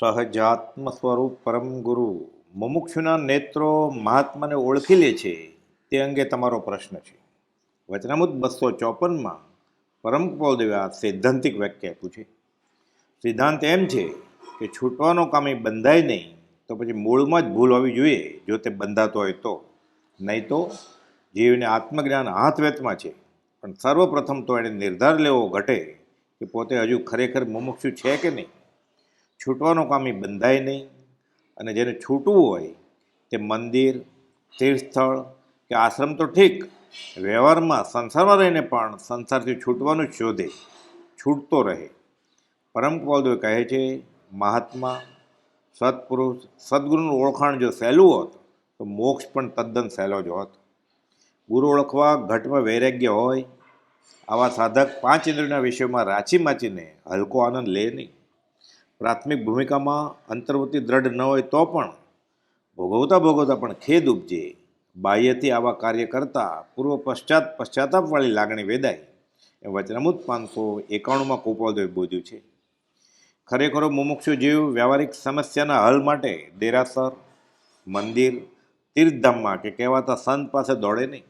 સહજાત્મ સ્વરૂપ પરમ ગુરુ. મુમુક્ષુના નેત્રો મહાત્માને ઓળખી લે છે. તે અંગે તમારો પ્રશ્ન છે. વચનામુદ બસો ચોપનમાં પરમ કૃપાલદેવે આ સૈદ્ધાંતિક વ્યાખ્યા આપ્યું છે. સિદ્ધાંત એમ છે કે છૂટવાનો કામ એ બંધાય નહીં, તો પછી મૂળમાં જ ભૂલ હોવી જોઈએ. જો તે બંધાતો હોય તો. નહીં તો જીવને આત્મજ્ઞાન હાથવેતમાં છે. પણ સર્વપ્રથમ તો એને નિર્ધાર લેવો ઘટે કે પોતે હજુ ખરેખર મુમુક્ષુ છે કે નહીં? છૂટવાનો કામી બંધાય નહીં. અને જેને છૂટવું હોય તે મંદિર, તીર્થસ્થળ કે આશ્રમ તો ઠીક, વ્યવહારમાં સંસારમાં રહીને પણ સંસારથી છૂટવાનું શોધે, છૂટતો રહે. પરમ કૃપાલદેવ કહે છે, મહાત્મા, સત્પુરુષ, સદગુરુનું ઓળખાણ જો સહેલું હોત, તો મોક્ષ પણ તદ્દન સહેલો જ હોત. ગુરુ ઓળખવા ઘટમાં વૈરાગ્ય હોય, આવા સાધક પાંચ ઇન્દ્રિયોના વિષયોમાં રાચી માચીને હલકો આનંદ લે નહીં. પ્રાથમિક ભૂમિકામાં અંતર્વૃત્તિ દ્રઢ ન હોય તો પણ ભોગવતા ભોગવતા પણ ખેદ ઉપજે. બાહ્યથી આવા કાર્ય કરતાં પૂર્વ પશ્ચાત પશ્ચાતાપવાળી લાગણી વેદાય. એ વચનામૃત પાંચસો એકાણુંમાં કૃપાલદેવે બોધ્યું છે. ખરેખર મુમુક્ષુ જીવ વ્યવહારિક સમસ્યાના હલ માટે દેરાસર, મંદિર, તીર્થધામમાં કે કહેવાતા સંત પાસે દોડે નહીં.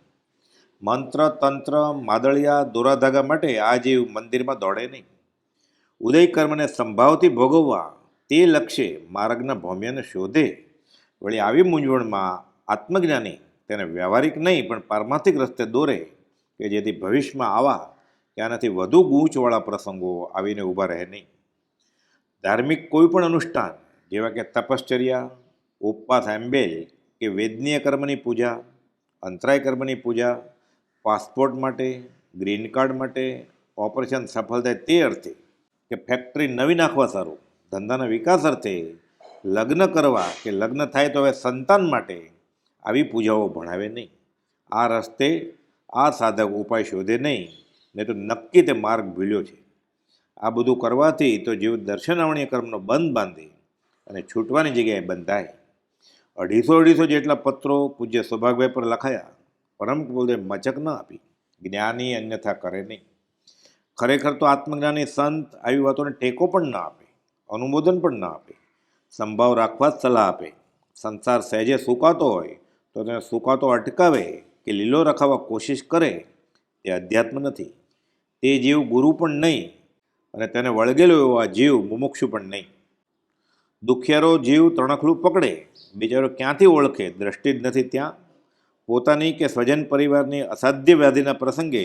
મંત્ર, તંત્ર, માદળિયા, દોરાધાગા માટે આ જીવ મંદિરમાં દોડે નહીં. ઉદય કર્મને સંભાવથી ભોગવવા તે લક્ષ્યે માર્ગના ભૌમ્યને શોધે. વળી આવી મૂંઝવણમાં આત્મજ્ઞાની તેને વ્યવહારિક નહીં, પણ પારમાર્થિક રસ્તે દોરે કે જેથી ભવિષ્યમાં આવા કે વધુ ગૂંચવાળા પ્રસંગો આવીને ઊભા રહે નહીં. ધાર્મિક કોઈ પણ અનુષ્ઠાન, જેવા કે તપશ્ચર્યા, ઉપવાસ એમ્બેલ કે વેદનીય કર્મની પૂજા, અંતરાય કર્મની પૂજા, પાસપોર્ટ માટે, ગ્રીન કાર્ડ માટે, ઓપરેશન સફળ થાય તે અર્થે કે ફેક્ટરી નવી નાખવા સારું, ધંધાના વિકાસ અર્થે લગ્ન કરવા કે લગ્ન થાય તો હવે સંતાન માટે આવી પૂજાઓ ભણાવે નહીં. આ રસ્તે આ સાધક ઉપાય શોધે નહીં નહીં તો નક્કી તે માર્ગ ભૂલ્યો છે. આ બધું કરવાથી તો જીવ દર્શનાવણીય કર્મનો બંધ બાંધે અને છૂટવાની જગ્યાએ બંધાય. અઢીસો અઢીસો જેટલા પત્રો પૂજ્ય સૌભાગભાઈ પર લખાયા, પરમ બોલે મચક ન આપી, જ્ઞાની અન્યથા કરે નહીં. ખરેખર તો આત્મજ્ઞાની સંત આવી વાતોને ટેકો પણ ન આપે, અનુમોદન પણ ન આપે, સંભાવ રાખવા જ સલાહ આપે. સંસાર સહેજે સુકાતો હોય તો તેને સુકાતો અટકાવે કે લીલો રખાવવા કોશિશ કરે તે અધ્યાત્મ નથી. તે જીવ ગુરુ પણ નહીં અને તેને વળગેલો એવો આ જીવ મુમુક્ષુ પણ નહીં. દુખિયારો જીવ તણખલું પકડે, બિચારો ક્યાંથી ઓળખે, દ્રષ્ટિ જ નથી ત્યાં. પોતાની કે સ્વજન પરિવારની અસાધ્ય વ્યાધિના પ્રસંગે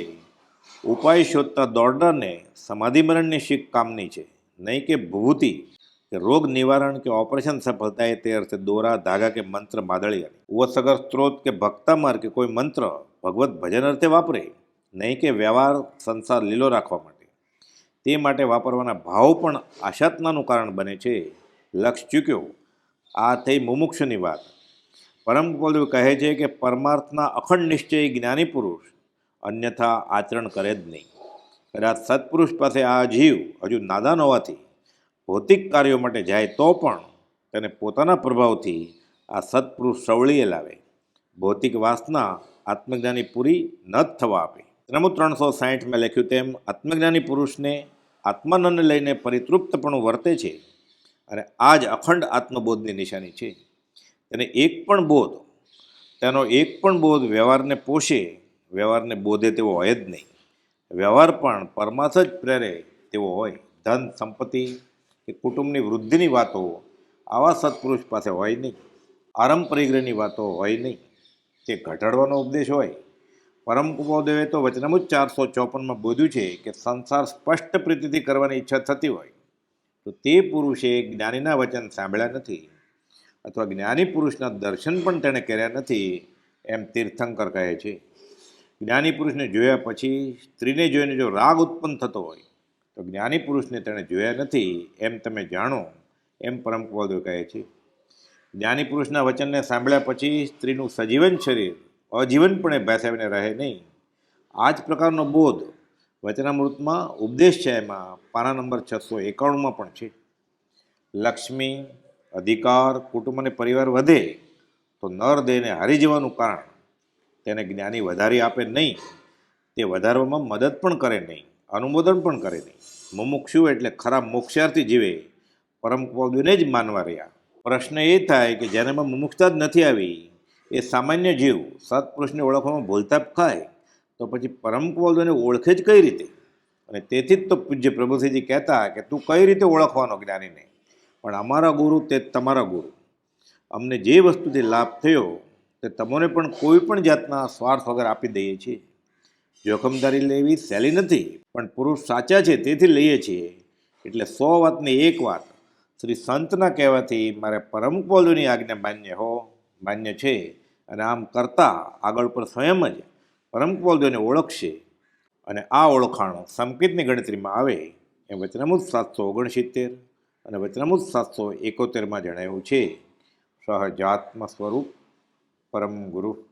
ઉપાય શોધતા દોડનારને સમાધિ મરણની શીખ કામની છે. નહીં કે ભૂતિ કે રોગ નિવારણ કે ઓપરેશન સફળતાએ તે અર્થે દોરા, ધાગા કે મંત્ર માદળિયાની ઉવસગર સ્ત્રોત કે ભક્તામર કે કોઈ મંત્ર ભગવત ભજન અર્થે વાપરે. નહીં કે વ્યવહાર, સંસાર લીલો રાખવા માટે. તે માટે વાપરવાના ભાવ પણ આશાતનાનું કારણ બને છે. લક્ષ ચૂક્યો. આ થઈ મુમુક્ષની વાત. પરમ કૃપાલદેવ કહે છે કે પરમાર્થના અખંડ નિશ્ચય જ્ઞાની પુરુષ અન્યથા આચરણ કરે જ નહીં. કદાચ સત્પુરુષ પાસે આ જીવ હજુ નાદાન હોવાથી, ભૌતિક કાર્યો માટે જાય તો પણ તેને પોતાના પ્રભાવથી આ સત્પુરુષ સવળીએ લાવે. ભૌતિક વાસના આત્મજ્ઞાની પૂરી ન જ થવા આપે. નમો ત્રણસો સાહીઠમાં લખ્યું તેમ, આત્મજ્ઞાની પુરુષને આત્માનંદને લઈને પરિતૃપ્તપણું વર્તે છે અને આ જ અખંડ આત્મબોધની નિશાની છે. તેને એક પણ બોધ, તેનો એક પણ બોધ વ્યવહારને પોષે વ્યવહારને બોધે તેવો હોય જ નહીં. વ્યવહાર પણ પરમાર્થ જ પ્રેરે તેવો હોય. ધન, સંપત્તિ કે કુટુંબની વૃદ્ધિની વાતો આવા સત્પુરુષ પાસે હોય નહીં. આરંભ પરિગ્રહની વાતો હોય નહીં. તે ઘટાડવાનો ઉપદેશ હોય. પરમ કૃપાદેવે તો વચનમુજ ચારસો ચોપનમાં બોધ્યું છે કે સંસાર સ્પષ્ટ પ્રીતિથી કરવાની ઈચ્છા થતી હોય. તો તે પુરુષે જ્ઞાનીના વચન સાંભળ્યા નથી અથવા જ્ઞાની પુરુષના દર્શન પણ તેણે કર્યા નથી, એમ તીર્થંકર કહે છે. જ્ઞાની પુરુષને જોયા પછી સ્ત્રીને જોઈને જો રાગ ઉત્પન્ન થતો હોય, તો જ્ઞાની પુરુષને તેણે જોયા નથી. એમ તમે જાણો, એમ પરમ કૃપાદેવ કહે છે. જ્ઞાની પુરુષના વચનને સાંભળ્યા પછી સ્ત્રીનું સજીવન શરીર અજીવનપણે બેસાવીને રહે નહીં. આ જ પ્રકારનો બોધ વચનામૃતમાં ઉપદેશ છે એમાં, પાના નંબર છસો એકાણુંમાં પણ છે. લક્ષ્મી, અધિકાર, કુટુંબ અને પરિવાર વધે તો નર દેહને હારી જવાનું કારણ તેને જ્ઞાની વધારી આપે નહીં, તે વધારવામાં મદદ પણ કરે નહીં, અનુમોદન પણ કરે નહીં. મુમુક્ષુ એટલે ખરા મોક્ષાર્થી જીવે. પરમ કૃપાળુને જ માનવા રહ્યા. પ્રશ્ન એ થાય કે જેનામાં મુમુક્ષતા જ નથી આવી, એ સામાન્ય જીવ સત્પુરુષને ઓળખવામાં ભૂલતા ખાય, તો પછી પરમ કૃપાળુને ઓળખે જ કઈ રીતે? અને તેથી જ તો પૂજ્ય પ્રભુસિંહજી કહેતા કે તું કઈ રીતે ઓળખવાનો જ્ઞાનીને? પણ અમારા ગુરુ તે તમારા ગુરુ. અમને જે વસ્તુથી લાભ થયો તે તમને પણ કોઈ પણ જાતના સ્વાર્થ વગર આપી દઈએ છીએ. જોખમદારી લેવી સહેલી નથી, પણ પુરુષ સાચા છે તેથી લઈએ છીએ. એટલે સો વાતની એક વાત, શ્રી સંતના કહેવાથી મારે પરમ કૃપાળુની આજ્ઞા માન્ય હો, માન્ય છે, અને આમ કરતાં આગળ પર સ્વયં જ પરમ કૃપાળુને ઓળખશે. અને આ ઓળખાણ સંકેતની ગણતરીમાં આવે એ વચનામૃત સાતસો ઓગણસિત્તેર અને વચનામૃત સાતસો એકોતેરમાં જણાવ્યું છે. સહજાત્મ સ્વરૂપ પરમ ગુરુ